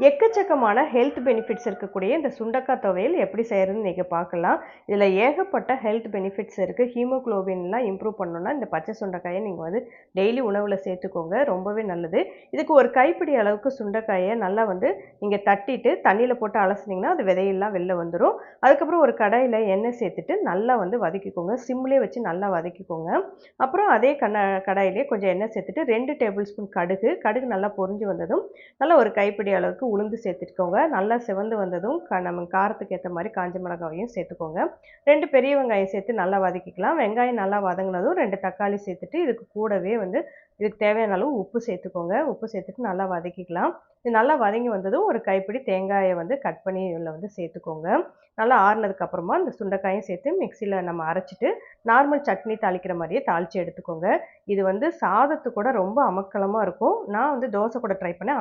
எக்கச்சக்கமான health benefits இருக்கக்கூடிய இந்த சுண்டக்காய் துவையல் எப்படி செய்கிறதுன்னு நீங்கள் பார்க்கலாம். இதில் ஏகப்பட்ட ஹெல்த் பெனிஃபிட்ஸ் இருக்குது ஹீமோக்ளோபின்லாம் இம்ப்ரூவ் பண்ணணும்னா இந்த பச்சை சுண்டைக்காயை நீங்கள் வந்து டெய்லி உணவில் சேர்த்துக்கோங்க. ரொம்பவே நல்லது. இதுக்கு ஒரு கைப்பிடி அளவுக்கு சுண்டைக்காயை நல்லா வந்து நீங்கள் தட்டிட்டு தண்ணியில் போட்டு அலசினீங்கன்னா அது விதையெல்லாம் வெளில வந்துடும் அதுக்கப்புறம் ஒரு கடாயில் எண்ணெய் சேர்த்துட்டு நல்லா வந்து வதக்கிக்கோங்க. சிம்லேயே வச்சு நல்லா வதக்கிக்கோங்க. அப்புறம் அதே கண்ண கடாயிலே கொஞ்சம் எண்ணெய் சேர்த்துட்டு ரெண்டு டேபிள் ஸ்பூன் கடுகு. கடுகு நல்லா பொரிஞ்சு வந்ததும் நல்லா ஒரு கைப்பிடி அளவுக்கு உளுந்து சேர்த்துக்கோங்க. நல்லா சிவந்து வந்ததும் க நம்ம காரத்துக்கு ஏற்ற மாதிரி காஞ்ச மிளகாவையும் சேர்த்துக்கோங்க. ரெண்டு பெரிய வெங்காயம் சேர்த்து நல்லா வதக்கிக்கலாம். வெங்காயம் நல்லா வதங்கினதும் ரெண்டு தக்காளி சேர்த்துட்டு இதுக்கு கூடவே வந்து இதுக்கு தேவையான அளவு உப்பு சேர்த்துக்கோங்க. உப்பு சேர்த்துட்டு நல்லா வதக்கிக்கலாம். இது நல்லா வதங்கி வந்ததும் ஒரு கைப்பிடி தேங்காயை வந்து கட் பண்ணி இதில் வந்து சேர்த்துக்கோங்க. நல்லா ஆறுனதுக்கப்புறமா இந்த சுண்டைக்காயும் சேர்த்து மிக்சியில் நம்ம அரைச்சிட்டு நார்மல் சட்னி தாளிக்கிற மாதிரியே தாளித்து எடுத்துக்கோங்க. இது வந்து சாதத்து கூட ரொம்ப அமக்கலமாக இருக்கும். நான் வந்து தோசை கூட ட்ரை பண்ணேன்.